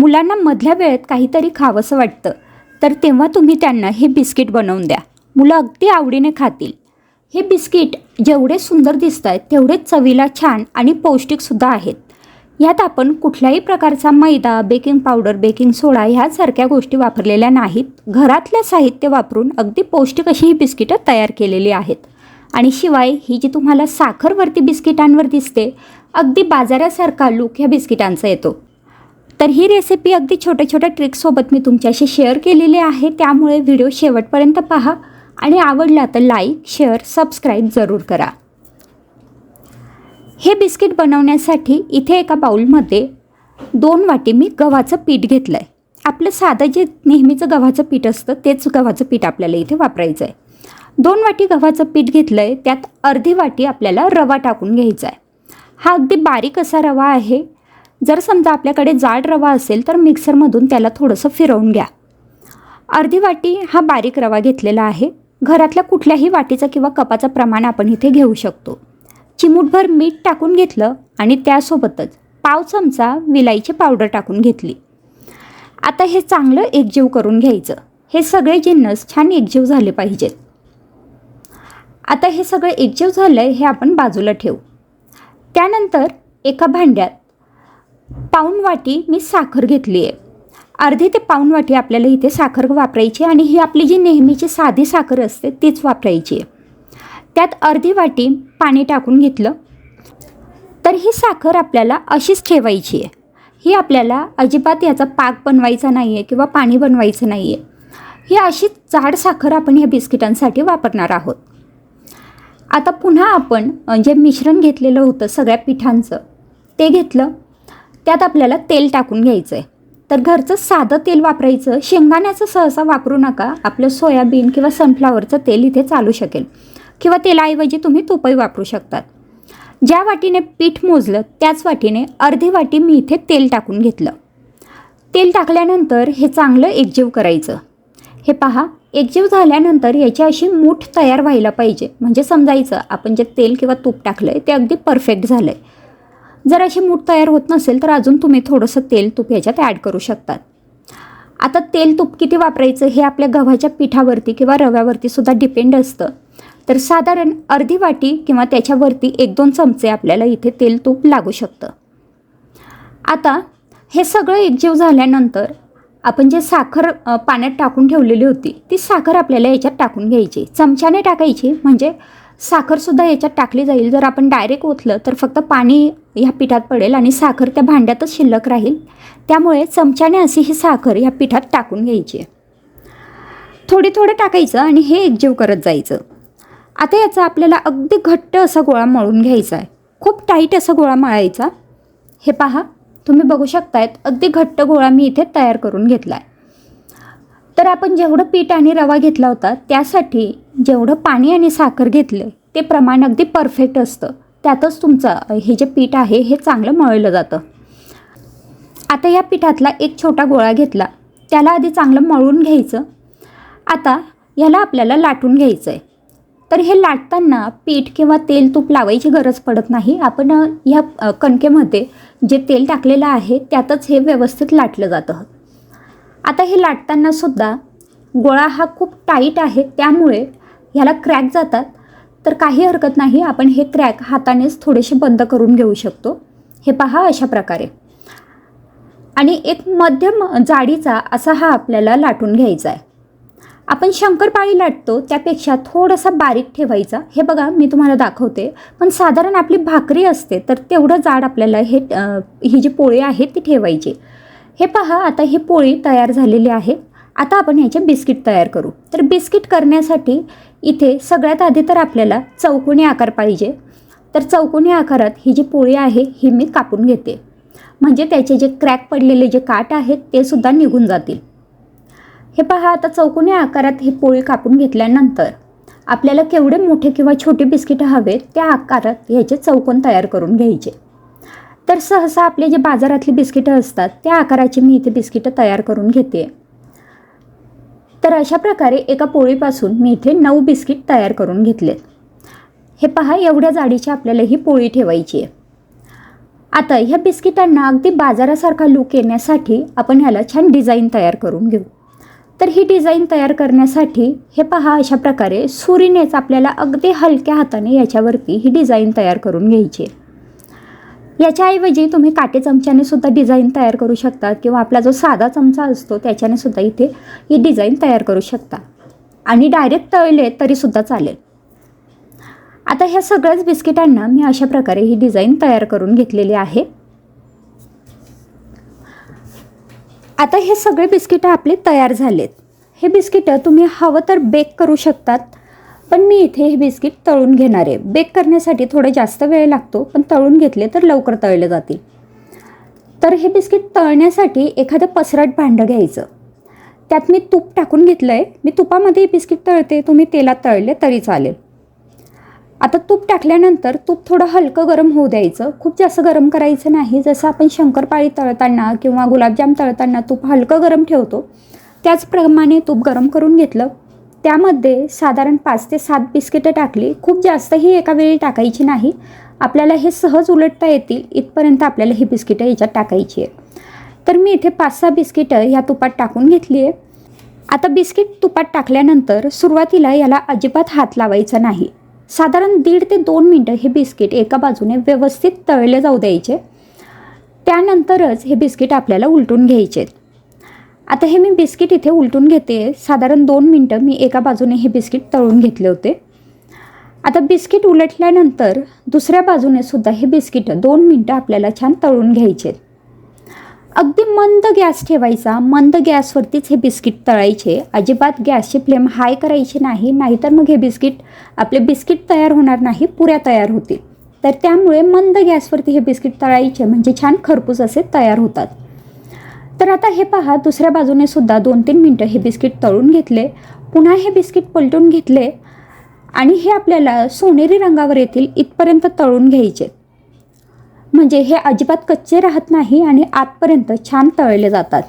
मुलांना मधल्या वेळेत काहीतरी खावंसं वाटतं. तर तेव्हा तुम्ही त्यांना हे बिस्किट बनवून द्या. मुलं अगदी आवडीने खातील. हे बिस्किट जेवढे सुंदर दिसत आहेत तेवढेच चवीला छान आणि पौष्टिकसुद्धा आहेत. यात आपण कुठल्याही प्रकारचा मैदा बेकिंग पावडर बेकिंग सोडा ह्यासारख्या गोष्टी वापरलेल्या नाहीत. घरातलं साहित्य वापरून अगदी पौष्टिक अशी ही बिस्किटं तयार केलेली आहेत. आणि शिवाय ही जी तुम्हाला साखरवरती बिस्किटांवर दिसते अगदी बाजारासारखा लूक ह्या बिस्किटांचा येतो. तर ही रेसिपी अगदी छोट्या छोट्या ट्रिक्ससोबत मी तुमच्याशी शेअर केलेली आहे. त्यामुळे व्हिडिओ शेवटपर्यंत पहा. आणि आवडला तर लाईक शेअर सबस्क्राईब जरूर करा. हे बिस्किट बनवण्यासाठी इथे एका बाउलमध्ये दोन वाटी मी गव्हाचं पीठ घेतलं आहे आपलं साधं जे नेहमीचं गव्हाचं पीठ असतं तेच गव्हाचं पीठ आपल्याला इथे वापरायचं आहे दोन वाटी गव्हाचं पीठ घेतलं आहे त्यात अर्धी वाटी आपल्याला रवा टाकून घ्यायचा आहे हा अगदी बारीक असा रवा आहे. जर समजा आपल्याकडे जाड रवा असेल तर मिक्सरमधून त्याला थोडंसं फिरवून घ्या. अर्धी वाटी हा बारीक रवा घेतलेला आहे. घरातल्या कुठल्याही वाटीचं किंवा कपाचं प्रमाण आपण इथे घेऊ शकतो. चिमूटभर मीठ टाकून घेतलं आणि त्यासोबतच पाव चमचा विलाईची पावडर टाकून घेतली. आता हे चांगलं एकजीव करून घ्यायचं. हे सगळे जिन्नस छान एकजीव झाले पाहिजेत. आता हे सगळं एकजीव झालं आहे हे आपण बाजूला ठेवू. त्यानंतर एका भांड्यात पाऊण वाटी मी साखर घेतली आहे अर्धी ते पाऊण वाटी आपल्याला इथे साखर वापरायची आणि ही आपली जी नेहमीची साधी साखर असते तीच वापरायची आहे. त्यात अर्धी वाटी पाणी टाकून घेतलं. तर ही साखर आपल्याला अशीच ठेवायची आहे. ही आपल्याला अजिबात याचा पाक बनवायचा नाही आहे किंवा पाणी बनवायचं नाही आहे ही अशीच जाड साखर आपण ह्या बिस्किटांसाठी वापरणार आहोत. आता पुन्हा आपण जे मिश्रण घेतलेलं होतं सगळ्या पिठांचं ते घेतलं. त्यात आपल्याला तेल टाकून घ्यायचं आहे तर घरचं साधं तेल वापरायचं शेंगदाण्याचं सहसा वापरू नका. आपलं सोयाबीन किंवा सनफ्लावरचं तेल इथे चालू शकेल. किंवा तेलाऐवजी तुम्ही तुपही वापरू शकतात. ज्या वाटीने पीठ मोजलं त्याच वाटीने अर्धी वाटी मी इथे तेल टाकून घेतलं. तेल टाकल्यानंतर हे चांगलं एकजीव करायचं. हे पहा एकजीव झाल्यानंतर याची अशी मूठ तयार व्हायला पाहिजे. म्हणजे समजायचं आपण जे तेल किंवा तूप टाकलं आहे ते अगदी परफेक्ट झालं आहे जर अशी मूठ तयार होत नसेल तर अजून तुम्ही थोडंसं तेल तूप याच्यात ॲड करू शकतात. आता तेल तूप किती वापरायचं हे आपल्या गव्हाच्या पिठावरती किंवा रव्यावरती सुद्धा डिपेंड असतं. तर साधारण अर्धी वाटी किंवा त्याच्यावरती एक दोन चमचे आपल्याला इथे तेल तूप लागू शकतं. आता हे सगळं एकजीव झाल्यानंतर आपण जे साखर पाण्यात टाकून ठेवलेली होती ती साखर आपल्याला याच्यात टाकून घ्यायची. चमच्याने टाकायची म्हणजे साखरसुद्धा याच्यात टाकली जाईल. जर आपण डायरेक्ट ओतलं तर फक्त पाणी ह्या पिठात पडेल आणि साखर त्या भांड्यातच शिल्लक राहील. त्यामुळे चमच्याने अशी ही साखर ह्या पिठात टाकून घ्यायची. आहे थोडी थोडं टाकायचं आणि हे एकजीव करत जायचं. आता याचा आपल्याला अगदी घट्ट असा गोळा मळून घ्यायचा आहे. खूप टाईट असा गोळा मळायचा. हे पहा तुम्ही बघू शकतायत अगदी घट्ट गोळा मी इथे तयार करून घेतला आहे तर आपण जेवढं पीठ आणि रवा घेतला होता त्यासाठी जेवढं पाणी आणि साखर घेतलं ते प्रमाण अगदी परफेक्ट असतं. त्यातच तुमचं हे जे पीठ आहे हे चांगलं मळलं जातं. आता या पिठातला एक छोटा गोळा घेतला. त्याला आधी चांगलं मळून घ्यायचं. आता ह्याला आपल्याला लाटून घ्यायचं आहे तर हे लाटताना पीठ किंवा तेल तूप लावायची गरज पडत नाही. आपण ह्या कणकेमध्ये जे तेल टाकलेलं आहे त्यातच हे व्यवस्थित लाटलं जातं. आता हे लाटताना सुद्धा गोळा हा खूप टाईट आहे त्यामुळे ह्याला क्रॅक जातात. तर काही हरकत नाही आपण हे क्रॅक हातानेच थोडेसे बंद करून घेऊ शकतो. हे पहा अशा प्रकारे. आणि एक मध्यम जाडीचा असा हा आपल्याला लाटून घ्यायचा आहे आपण शंकरपाळी लाटतो त्यापेक्षा थोडासा बारीक ठेवायचा. हे बघा मी तुम्हाला दाखवते. पण साधारण आपली भाकरी असते तर तेवढं जाड आपल्याला हे ही जी पोळी आहे ती ठेवायची. हे पहा आता ही पोळी तयार झालेली आहे. आता आपण ह्याचे बिस्किट तयार करू. तर बिस्किट करण्यासाठी इथे सगळ्यात आधी तर आपल्याला चौकोनी आकार पाहिजे. तर चौकोनी आकारात ही जी पोळी आहे ही मी कापून घेते. म्हणजे त्याचे जे क्रॅक पडलेले जे काट आहेत ते सुद्धा निघून जातील. हे पहा आता चौकोनी आकारात ही पोळी कापून घेतल्यानंतर आपल्याला केवढे मोठे किंवा छोटे बिस्किट हवे त्या आकारात ह्याचे चौकोन तयार करून घ्यायचे. तर सहसा आपले जे बाजारातली बिस्किटं असतात त्या आकाराची मी इथे बिस्किटं तयार करून घेते. तर अशा प्रकारे एका पोळीपासून मी इथे नऊ बिस्किट तयार करून घेतलेत हे पहा एवढ्या जाडीची आपल्याला ही पोळी ठेवायची आहे. आता ह्या बिस्किटांना अगदी बाजारासारखा लूक येण्यासाठी आपण ह्याला छान डिझाईन तयार करून घेऊ. तर ही डिझाईन तयार करण्यासाठी हे पहा अशा प्रकारे सुरीनेच आपल्याला अगदी हलक्या हाताने याच्यावरती ही डिझाईन तयार करून घ्यायची आहे. याच्याऐवजी तुम्ही काटे चमच्याने सुद्धा डिझाईन तयार करू शकता किंवा आपला जो साधा चमचा असतो त्याच्याने सुद्धा इथे ही डिझाईन तयार करू शकता. आणि डायरेक्ट तळले तरीसुद्धा चालेल. आता ह्या सगळ्याच बिस्किटांना मी अशा प्रकारे ही डिझाईन तयार करून घेतलेली आहे. आता हे सगळे बिस्किटं आपले तयार झालेत. हे बिस्किटं तुम्ही हवं तर बेक करू शकतात. पण मी इथे हे बिस्किट तळून घेणार आहे. बेक करण्यासाठी थोडा जास्त वेळ लागतो पण तळून घेतले तर लवकर तळले जातील. तर हे बिस्किट तळण्यासाठी एखादं पसरट भांडं घ्यायचं. त्यात मी तूप टाकून घेतलं आहे मी तुपामध्ये बिस्किट तळते. तुम्ही तेलात तळले तरी चालेल. आता तूप टाकल्यानंतर तूप थोडं हलकं गरम होऊ द्यायचं. खूप जास्त गरम करायचं नाही. जसं आपण शंकरपाळी तळताना किंवा गुलाबजाम तळताना तूप हलकं गरम ठेवतो त्याचप्रमाणे तूप गरम करून घेतलं. त्यामध्ये साधारण पाच ते सात बिस्किटं टाकली. खूप जास्तही एका वेळी टाकायची नाही. आपल्याला हे सहज उलटता येतील. इथपर्यंत आपल्याला ही बिस्किटं याच्यात टाकायची आहे तर मी इथे पाच सहा बिस्किटं ह्या तुपात टाकून घेतली आहे. आता बिस्किट तुपात टाकल्यानंतर सुरुवातीला याला अजिबात हात लावायचा नाही. साधारण दीड ते दोन मिनटं हे बिस्किट एका बाजूने व्यवस्थित तळले जाऊ द्यायचे. त्यानंतरच हे बिस्किट आपल्याला उलटून घ्यायचे आता हे मी बिस्किट इथे उलटून घेते. साधारण दोन मिनटं मी एका बाजूने हे बिस्किट तळून घेतले होते. आता बिस्किट उलटल्यानंतर दुसऱ्या बाजूने सुद्धा हे बिस्किट दोन मिनटं आपल्याला छान तळून घ्यायचे अगदी मंद गॅस ठेवायचा. मंद गॅसवरतीच हे बिस्किट तळायचे. अजिबात गॅसची फ्लेम हाय करायची नाही. नाहीतर मग हे बिस्किट आपले बिस्किट तयार होणार नाही पुऱ्या तयार होतील. तर त्यामुळे मंद गॅसवरती हे बिस्किट तळायचे. म्हणजे छान खरपूस असे तयार होतात. तर आता हे पहा दुसऱ्या बाजूने सुद्धा दोन तीन मिनटं हे बिस्किट तळून घेतले. पुन्हा हे बिस्किट पलटून घेतले आणि हे आपल्याला सोनेरी रंगावर येतील इथपर्यंत तळून घ्यायचे. म्हणजे हे अजिबात कच्चे राहत नाही आणि आतपर्यंत छान तळले जातात.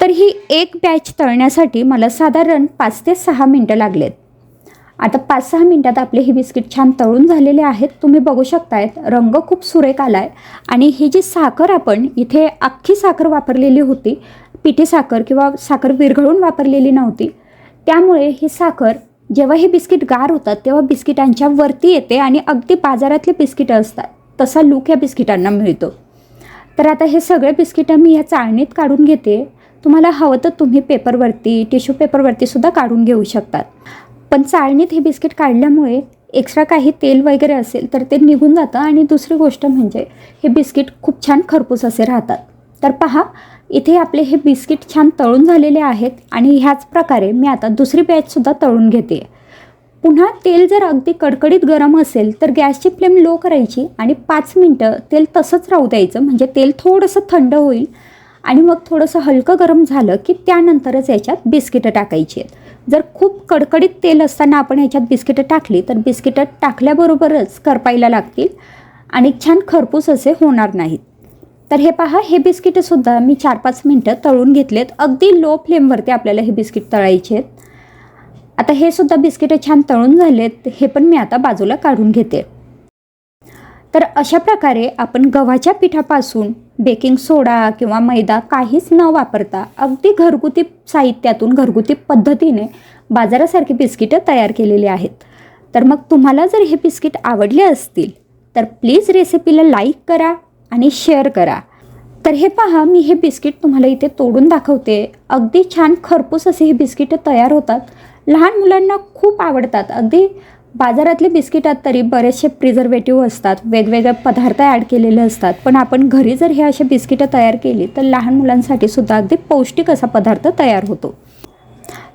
तर ही एक बॅच तळण्यासाठी मला साधारण पाच ते सहा मिनटं लागलेत. आता पाच सहा मिनटात आपले हे बिस्किट छान तळून झालेले आहेत. तुम्ही बघू शकतायत रंग खूप सुरेख आला आहे आणि ही जी साखर आपण इथे अख्खी साखर वापरलेली होती पिठी साखर किंवा साखर विरघळून वापरलेली नव्हती. त्यामुळे ही साखर जेव्हा हे बिस्किट गार होतात तेव्हा बिस्किटांच्या वरती येते आणि अगदी बाजारातले बिस्किटं असतात. तसा लूक या बिस्किटांना मिळतो. तर आता हे सगळे बिस्किटं मी या चाळणीत काढून घेते. तुम्हाला हवं तर तुम्ही पेपरवरती टिश्यू पेपरवरती सुद्धा काढून घेऊ शकतात. पण चाळणीत हे बिस्किट काढल्यामुळे एक्स्ट्रा काही तेल वगैरे असेल तर ते निघून जातं. आणि दुसरी गोष्ट म्हणजे हे बिस्किट खूप छान खरपूस असे राहतात. तर पहा इथे आपले हे बिस्किट छान तळून झालेले आहेत आणि ह्याच प्रकारे मी आता दुसरी बॅचसुद्धा तळून घेते. पुन्हा तेल जर अगदी कडकडीत गरम असेल तर गॅसची फ्लेम लो करायची आणि पाच मिनटं तेल तसंच राहू द्यायचं. म्हणजे तेल थोडंसं थंड होईल आणि मग थोडंसं हलकं गरम झालं की त्यानंतरच याच्यात बिस्किटं टाकायची आहेत. जर खूप कडकडीत तेल असताना आपण ह्याच्यात बिस्किटं टाकली तर बिस्किटं टाकल्याबरोबरच करपायला लागतील आणि छान खरपूस असे होणार नाहीत. तर हे पहा हे बिस्किटंसुद्धा मी चार पाच मिनटं तळून घेतलेत. अगदी लो फ्लेमवरती आपल्याला हे बिस्किट तळायचे आहेत. आता हे सुद्धा बिस्किटं छान तळून झालेत हे पण मी आता बाजूला काढून घेते. तर अशा प्रकारे आपण गव्हाच्या पिठापासून बेकिंग सोडा किंवा मैदा काहीच न वापरता अगदी घरगुती साहित्यातून घरगुती पद्धतीने बाजारासारखी बिस्किटं तयार केलेली आहेत. तर मग तुम्हाला जर हे बिस्किट आवडले असतील तर प्लीज रेसिपीला लाईक करा आणि शेअर करा. तर हे पहा मी हे बिस्किट तुम्हाला इथे तोडून दाखवते. अगदी छान खरपूस असे हे बिस्किटं तयार होतात. लहान मुलांना खूप आवडतात. अगदी बाजारातले बिस्किटात तरी बरेचसे प्रिझर्वेटिव्ह असतात वेगवेगळे पदार्थ ॲड केलेले असतात. पण आपण घरी जर हे असे बिस्किटं तयार केली तर लहान मुलांसाठी सुद्धा अगदी पौष्टिक असा पदार्थ तयार होतो.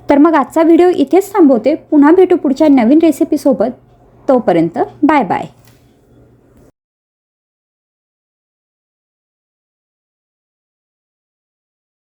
तर मग आजचा व्हिडिओ इथेच थांबवते. पुन्हा भेटू पुढच्या नवीन रेसिपीसोबत तोपर्यंत बाय बाय